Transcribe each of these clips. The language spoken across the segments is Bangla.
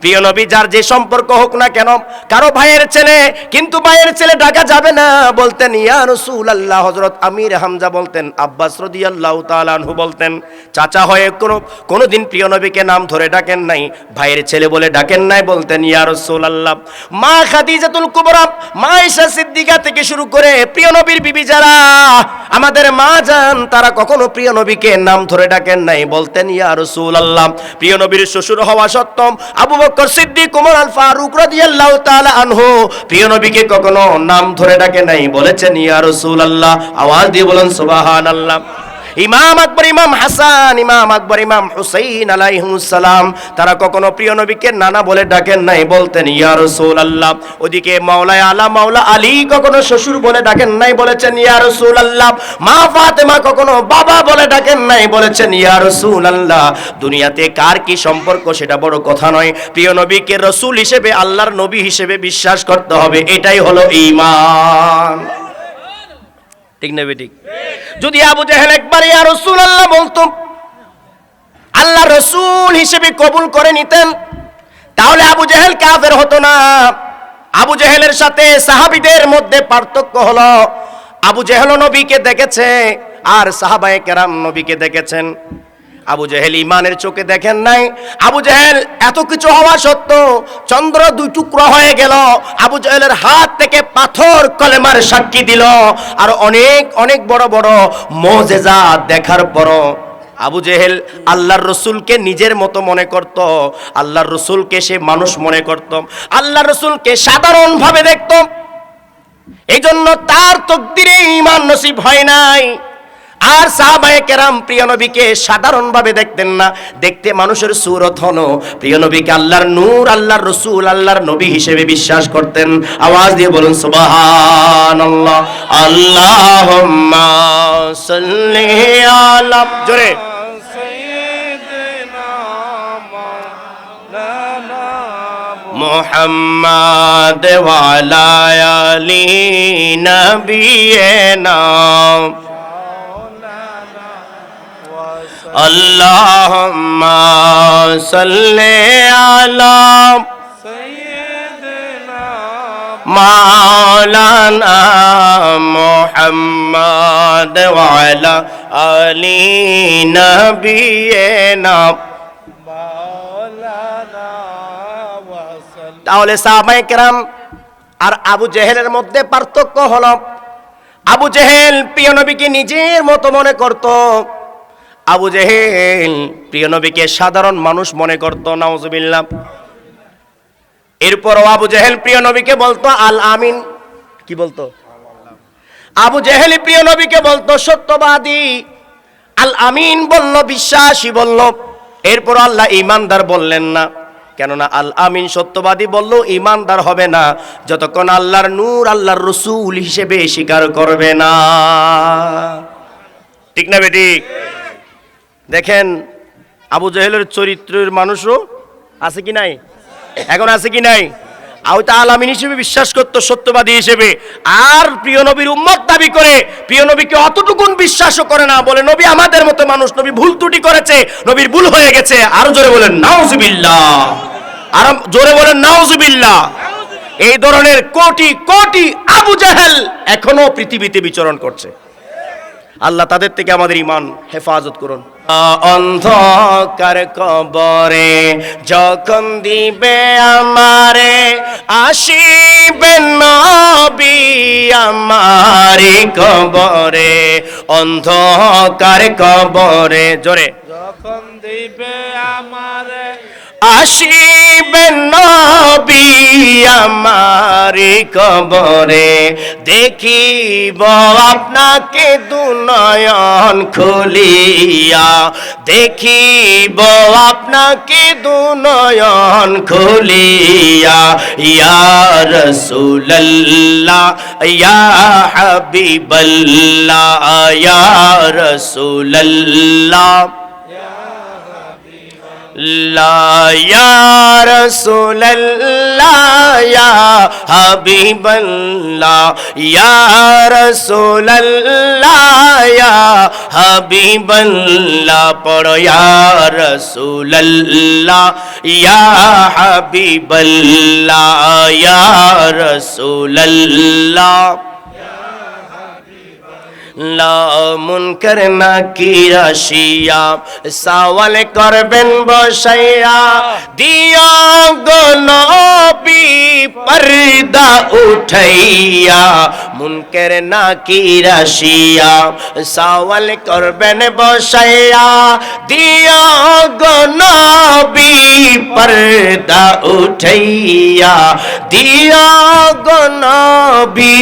প্রিয় নবী, যার যে সম্পর্ক হোক না কেন, কারও ভাইয়ের ছেলে, কিন্তু ভাইয়ের ছেলে ডাকা যাবে না, বলতেন, ইয়া রসুল আল্লাহ হজরত আমির হামজা বলতেন, আব্বাস রদি আল্লাহ তালানহু বলতেন, চাচা হয়ে কোনো, কোনোদিন প্রিয় নবীকে নাম ধরে ডাকেন নাই, ভাইয়ের ছেলে বলে ডাকেন নাই বলতেন, ইয়া রসুল আল্লাহ মা খাদিজাতুল কুবরা, মা ঈশা সিদ্দিকা থেকে শুরু করে প্রিয় নবীর বিবি যারা, আমাদের মা যান তারা কখনো প্রিয় নবীকে নাম ধরে ডাকেন নাই, বলতেন, ইয়া রসুল আল্লাহ প্রিয় নবীর শ্বশুর হওয়া সত্ত্বেও, আবু বকর সিদ্দিক, উমর আল ফারুক রাদিয়াল্লাহু তাআলা আনহু। প্রিয় নবীকে কখনো নাম ধরে ডাকে নাই, বলেছেন, ইয়া রাসূলুল্লাহ। আওয়াজ দিয়ে বলেন, সুবহানাল্লাহ। ইমাম আকবর, ইমাম হাসান, ইমাম আকবর, ইমাম হুসাইন আলাইহিমুসসালাম তারা কখনো প্রিয় নবীকে নানা বলে ডাকেন নাই, বলতেন, ইয়া রাসূলুল্লাহ। ওদিকে মাওলায় আলা, মাওলা আলী কখনো শ্বশুর বলে ডাকেন নাই, বলেছেন, ইয়া রাসূলুল্লাহ। মা ফাতেমা কখনো বাবা বলে ডাকেন নাই, বলেছেন, ইয়া রাসূলুল্লাহ। দুনিয়াতে কার কি সম্পর্ক সেটা বড় কথা নয়। প্রিয় নবীকে রসূল হিসেবে, আল্লাহর নবী হিসেবে বিশ্বাস করতে হবে, এটাই হলো ঈমান। ঠিক না বেঠিক? যদি আবু জাহেল একবার ইয়া রাসূলুল্লাহ বলতো, আল্লাহ রসুল হিসেবে কবুল করে নিতেন, তাহলে আবু জাহেল কাফের হতো না। আবু জাহেলের সাথে সাহাবিদের মধ্যে পার্থক্য হলো, আবু জাহেল নবীকে দেখেছে, আর সাহাবায়ে কেরাম নবীকে দেখেছেন। আবু জেহেল ইমানের চোখে দেখেন নাই। আবু জেহেল এত কিছু হওয়া সত্ত্বেও চন্দ্র দুই টুকরো হয়ে গেল। আবু জেহেলের হাত থেকে পাথর কলেমার সাক্ষী দিল। আর অনেক অনেক বড় বড় মোজেজা দেখার পরও আবু জেহেল আল্লাহর রসুলকে নিজের মতো মনে করত। আল্লাহর রসুলকে সে মানুষ মনে করত। আল্লাহর রসুলকে সাধারণভাবে দেখত। এই জন্য তার তকদিরে ইমান নসিব হয় নাই। আর সাহাবায়ে কেরাম প্রিয় নবীকে সাধারণভাবে দেখতেন না। দেখতে মানুষের সুরত হনো প্রিয় নবীকে আল্লাহর নূর, আল্লাহর রসুল, আল্লাহর নবী হিসেবে বিশ্বাস করতেন। আওয়াজ দিয়ে বলুন, সুবহানাল্লাহ। আল্লাহুম্মা সাল্লি আলা জোরে। মোহাম্মদ ওয়ালায়ালি নবিয়েনা اللهم صل على مولانا محمد وعلى آل نبينا তাহলে সাহাবায়ে কেরাম আর আবু জেহেলের মধ্যে পার্থক্য হলো আবু জেহেল প্রিয় নবীকে নিজের মতো মনে করত আবু জেহেল, প্রিয় নবীকে সাধারণ মানুষ মনে করত, নাউজুবিল্লাহ। এরপরও আবু জেহেল প্রিয় নবীকে বলতো, আল আমিন। কি বলতো? আবু জেহেল প্রিয় নবীকে বলতো, সত্যবাদী। আল আমিন বলল, বিশ্বাসী বলল। এরপর আল্লাহ ইমানদার বললেন না। কেননা আল আমিন সত্যবাদী বলল, ইমানদার হবে না। যতক্ষণ আল্লাহর নূর, আল্লাহর রসুল হিসেবে স্বীকার করবে না। ঠিক না বেটি দেখেন, আবু জাহেলের চরিত্রের মানুষও আছে কি নাই? এখন আছে কি নাই? আওতা আলামিন হিসেবে বিশ্বাস করত সত্যবাদী হিসেবে। আর প্রিয় নবীর উম্মত দাবি করে, প্রিয় নবীকে অতটুকুন বিশ্বাসও করে না, বলে, নবী আমাদের মতো মানুষ, নবী ভুল ত্রুটি করেছে, নবীর ভুল হয়ে গেছে। আরও জোরে বলেন, নাউজুবিল্লাহ। আর জোরে বলেন, নাউজুবিল্লাহ। এই ধরনের কোটি কোটি আবু জাহেল এখনও পৃথিবীতে বিচরণ করছে। আল্লাহ তাদের থেকে আমাদের ইমান হেফাজত করুন। অন্ধকার কবরে যখন দিবে আমারে, আসিবে নবী আমারে কবরে, অন্ধকার কবরে। জোরে। যখন দিবে আমারে আসিবে নবী আমারি কবরে, দেখিব আপনাকে দুনয়ন খুলিয়া, দেখিব আপনাকে দুনয়ন খুলিয়া, ইয়া রসুল্লাহ ইয়া হাবিবাল্লাহ, ইয়া রসুল্লাহ لا يا رسول الله يا حبيب الله يا رسول الله يا حبيب الله پڑھو يا رسول الله يا حبيب الله يا رسول الله মুনকার না কি রাশিয়া? সওয়াল করবেন বসাইয়া, দিয়া গনবি পর্দা উঠাইয়া, মুনকার না কি রাশিয়া? সওয়াল করবেন বসাইয়া, দিয়া গনবি পর্দা উঠাইয়া, দিয়া গনবি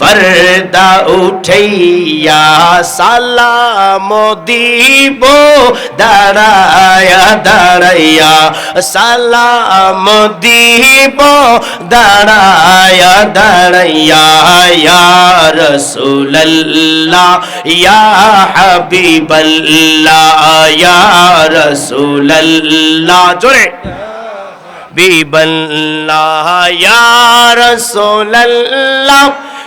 পর্দা উঠাইয়া। সালাম দিব, দাঁড়ায়া, দাঁড়াইয়া। সালাম দিব, দাঁড়ায়া, দাঁড়াইয়া। ইয়া রসুল্লাহ ইয়া হাবিবাল্লাহ, ইয়া রসুল্লাহ জোরে। বিবল্লাহ ইয়া রসুল্লাহ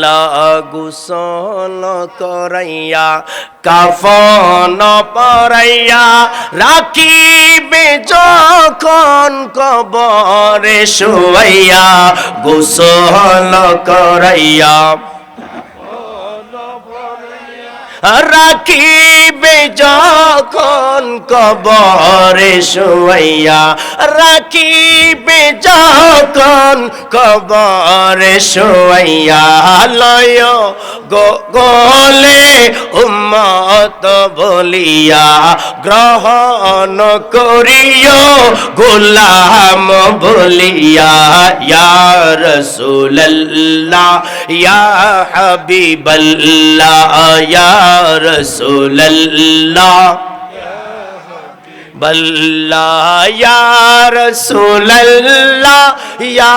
লাগুসল করাইয়া কাফন পরাইয়া রাখিবে যখন কবরে শুয়াইয়া গোসল করাইয়া রাখিবে যখন কবরে শুয়াইয়া রাখিবে যখন কবরে শুয়াইয়া লয় গো গোলে উম্মত বলিয়া গ্রহণ করিও, গোলাম বলিয়া, ইয়া রসুল্লাহ ইয়া হাবিবাল্লাহ ইয়া রসুল্লাহ বল্লাহ ইয়া রসুল্লাহ ইয়া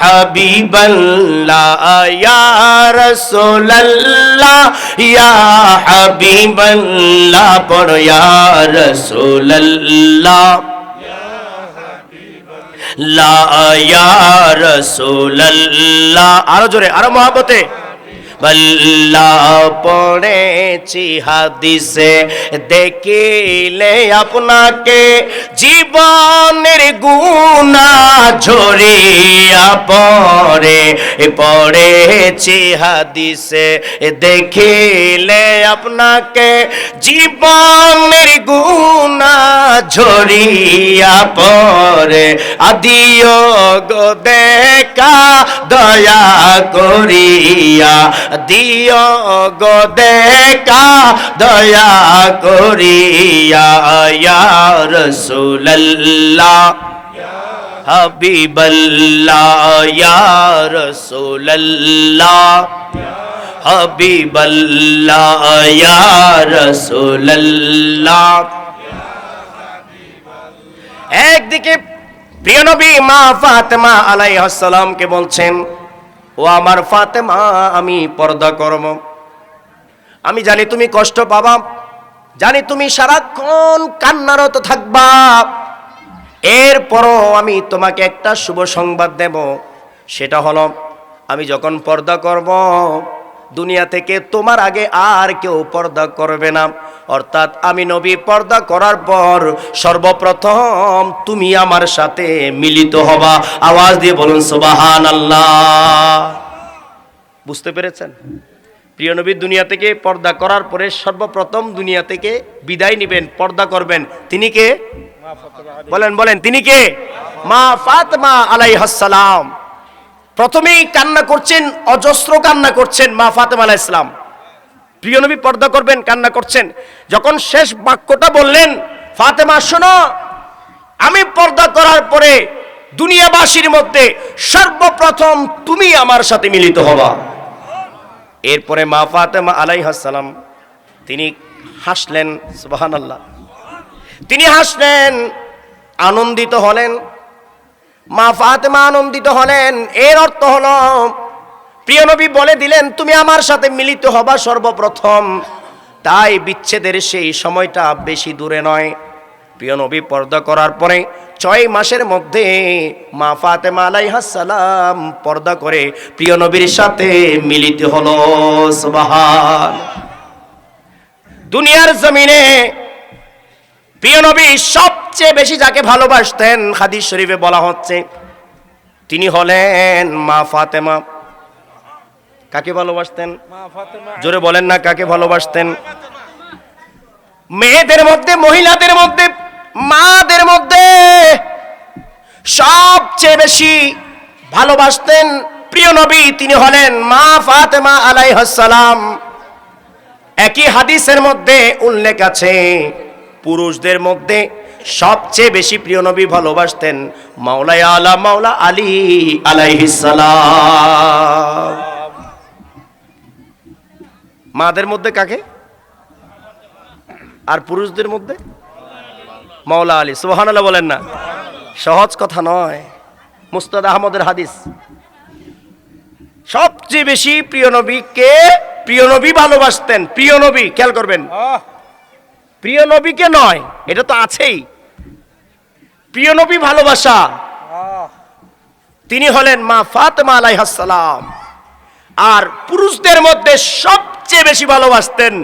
হাবিবাল্লাহ ইয়া রসুল্লাহ ইয়া হাবিবাল্লাহ পড়ো ইয়া রসুল্লাহ লা ইয়া রসুল্লাহ আরও জোরে, আরও মহাবতে বল্লা পড়েছি হাদিসে, দেখিলে আপনাকে জীবনের গুণা ঝরিয়া পড়ে। পড়েছি হাদিসে, দেখিলে আপনাকে জীবনের গুণা ঝরিয়া পড়ে। আদিও গো দেখা, দয়া করিয়া দিও গো দেখা, দয়া করিয়া রসুল্লাহ হাবিবাল্লাহ রসুল্লাহ হাবিবাল্লাহ রসুল্লাহ একদিকে প্রিয় নবী মা ফাতেমা আলাইহিস সালামকে বলছেন ও আমার ফাতেমা, আমি পর্দা করব। আমি জানি তুমি কষ্ট পাবা, জানি তুমি সারাক্ষণ কান্নারত থাকবা। এরপরও আমি তোমাকে একটা শুভ সংবাদ দেব, সেটা হলো, আমি যখন পর্দা করব দুনিয়া থেকে তোমার আগে আর কেউ পর্দা করবে না। অর্থাৎ আমি নবী, পর্দা করার পর সর্বপ্রথম তুমি আমার সাথে মিলিত হবা। আওয়াজ দিয়ে বলুন সুবাহান আল্লাহ বুঝতে পেরেছেন? প্রিয় নবী, দুনিয়া থেকে পর্দা করার পরে সর্বপ্রথম দুনিয়া থেকে বিদায় নিবেন, পর্দা করবেন। তিনি কে? বলেন বলেন, তিনি কে? মা ফাতমা আলাইহাসসালাম প্রথমেই কান্না করছেন, অজস্র কান্না করছেন মা ফাতেমা আলাহ ইসলাম প্রিয় নবী, পর্দা করবেন, কান্না করছেন। যখন শেষ বাক্যটা বললেন, ফাতেমা, শোনো, আমি পর্দা করার পরে দুনিয়াবাসীর মধ্যে সর্বপ্রথম তুমি আমার সাথে মিলিত হবা। এরপরে মা ফাতেমা আলাইহাসসালাম তিনি হাসলেন, সুবহানাল্লাহ। তিনি হাসলেন, আনন্দিত হলেন মা ফাতেমা আনন্দিত হলেন। এর অর্থ হলো, প্রিয় নবী বলে দিলেন, তুমি আমার সাথে মিলিত হবা সর্বপ্রথম। তাই বিচ্ছেদের সেই সময়টা বেশি দূরে নয়। প্রিয় নবী পর্দা করার পরে ছয় মাসের মধ্যে মা ফাতেমা আলাইহাস সালাম পর্দা করে প্রিয় নবীর সাথে মিলিত হলো। দুনিয়ার জমিনে প্রিয় নবী সবচেয়ে বেশি যাকে ভালোবাসতেন হাদিস শরীফে বলা হচ্ছে তিনি হলেন মা ফাতেমা। কাকে ভালোবাসতেন? জোরে বলেন না কাকে ভালোবাসতেন? মেয়েদের মধ্যে মহিলাদের মধ্যে মাদের মধ্যে সবচেয়ে বেশি ভালোবাসতেন প্রিয় নবী তিনি হলেন মা ফাতেমা আলাইহাসসালাম একই হাদিসের মধ্যে উল্লেখ আছে পুরুষদের মধ্যে সবচেয়ে বেশি প্রিয় নবী ভালোবাসতেন মাওলাই আলা মাওলা আলী আলাইহিসসালাম মাদের মধ্যে কাকে? আর পুরুষদের মধ্যে? মাওলা আলী। সুবহান বলেন না। সহজ কথা নয়। মুস্তাদ আহমদের হাদিস। সবচেয়ে বেশি প্রিয় নবীকে প্রিয় নবী ভালোবাসতেন। প্রিয় নবী খেয়াল করবেন। প্রিয় নবীকে নয় এটা তো আছেই। প্রিয় নবী ভালোবাসা। তিনি হলেন মা ফাতেমা আলাইহাসসালাম আর পুরুষদের মধ্যে সবচেয়ে বেশি ভালোবাসতেন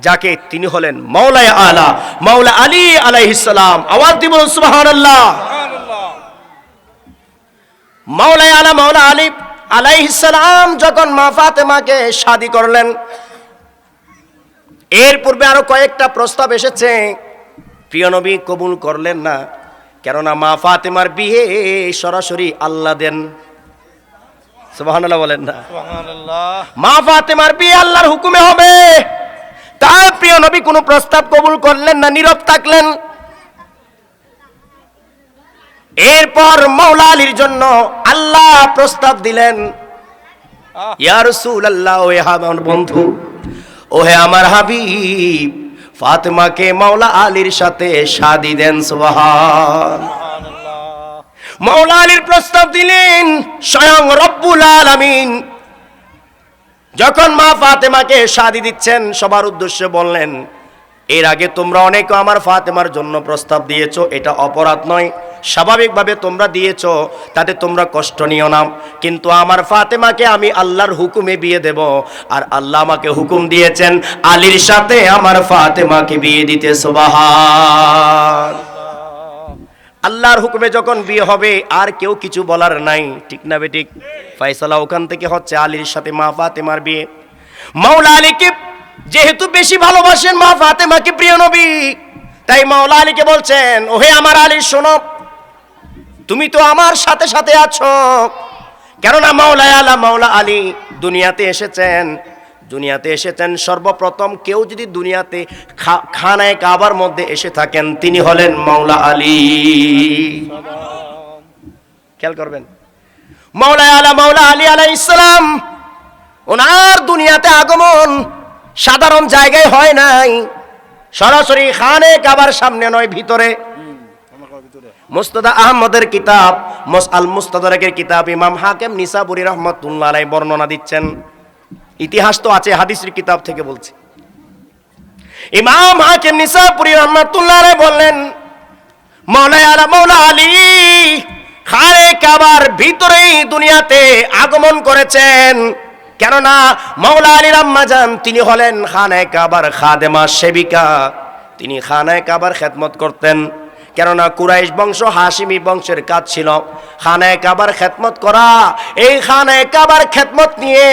যাকে তিনি হলেন মাওলায় আলা মাওলা আলী আলাইহিসসালাম আওয়াজ দিব সুবহানাল্লাহ। সুবহানাল্লাহ। মাওলায় আলা মাওলা আলী আলাইহিসসালাম যখন মা ফাতেমাকে শাদি করলেন এর পূর্বে আরও কয়েকটা প্রস্তাব এসেছে। প্রিয় নবী কবুল করলেন না। কেননা মা ফাতেমার বিয়ে সরাসরি আল্লাহ দেন। সুবহানাল্লাহ বলেন না। মা ফাতেমার বিয়ে আল্লাহর হুকুমে হবে। তার প্রিয় নবী কোনো প্রস্তাব কবুল করলেন না নীরব থাকলেন। এরপর মৌলা আলীর জন্য আল্লাহ প্রস্তাব দিলেন আহ, ইয়া রাসূলুল্লাহ ওহে আমার বন্ধু ওহে আমার হাবিব ফাতেমাকে মাওলা আলীর সাথে শাদি দেন, সুবহান। মাওলা আলীর প্রস্তাব দিলেন, স্বয়ং রব্বুল আলামিন। যখন মা ফাতেমাকে শাদি দিচ্ছেন, সবার উদ্দেশ্যে বললেন এর আগে তোমরা অনেকে আমার ফাতেমার জন্য প্রস্তাব দিয়েছ, এটা অপরাধ নয়। স্বাভাবিকভাবে তোমরা দিয়েছ, তাতে তোমরা কষ্ট নিও না। কিন্তু আমার ফাতেমাকে আমি আল্লাহর হুকুমে বিয়ে দেব, আর আল্লাহ আমাকে হুকুম দিয়েছেন, আলীর সাথে আমার ফাতেমাকে বিয়ে দিতে, সুবহান। আল্লাহর হুকুমে যখন বিয়ে হবে, আর কেউ কিছু বলার নাই। ঠিক না বে ঠিক? ফয়সালা ওখান থেকে হচ্ছে আলীর সাথে মা ফাতেমার বিয়ে। মাওলা আলীকে যেহেতু বেশি ভালোবাসেন মা ফাতেমাকে প্রিয় নবী, তাই মাওলা আলীকে বলছেন, ওহে আমার আলী, শোনো, তুমি তো আমার সাথে সাথে আছো। কেননা মাওলা আলা, মাওলা আলী দুনিয়াতে এসেছেন দুনিয়াতে এসেছেন সর্বপ্রথম কেউ যদি দুনিয়াতে খানায় কাবার মধ্যে এসে থাকেন, তিনি হলেন মাওলা আলী। খেয়াল করবেন। মাওলা আলা, মাওলা আলী আলাই ইসলাম ওনার দুনিয়াতে আগমন সাধারণ জায়গায় হয় নাই। সরাসরি খানে কাবার সামনে নয়, ভিতরে। মুস্তাদা আহমদের কিতাব, মোস আল মুস্তাদারেকের কিতাব ইমাম হাকেম নিসাবুরি রহমতুল্লাহ আলাই বর্ণনা দিচ্ছেন। ইতিহাস তো আছে, হাদিসের কিতাব থেকে বলছি। ইমাম হাকেম নিসাবুরি রহমতুল্লাহ আলাই বললেন মৌলায় আলা মৌলা আলী, খানে কাবার ভিতরেই দুনিয়াতে আগমন করেছেন। কেননা মৌলা আলী রাম্মা যান তিনি হলেন খানায় কাবার খাদেমা সেবিকা। তিনি খানায় কাবার খেদমত করতেন। কেননা কুরাইশ বংশ হাসিমি বংশের কাজ ছিল। খানায় কাবার খেদমত করা, এই খানায় কাবার খেদমত নিয়ে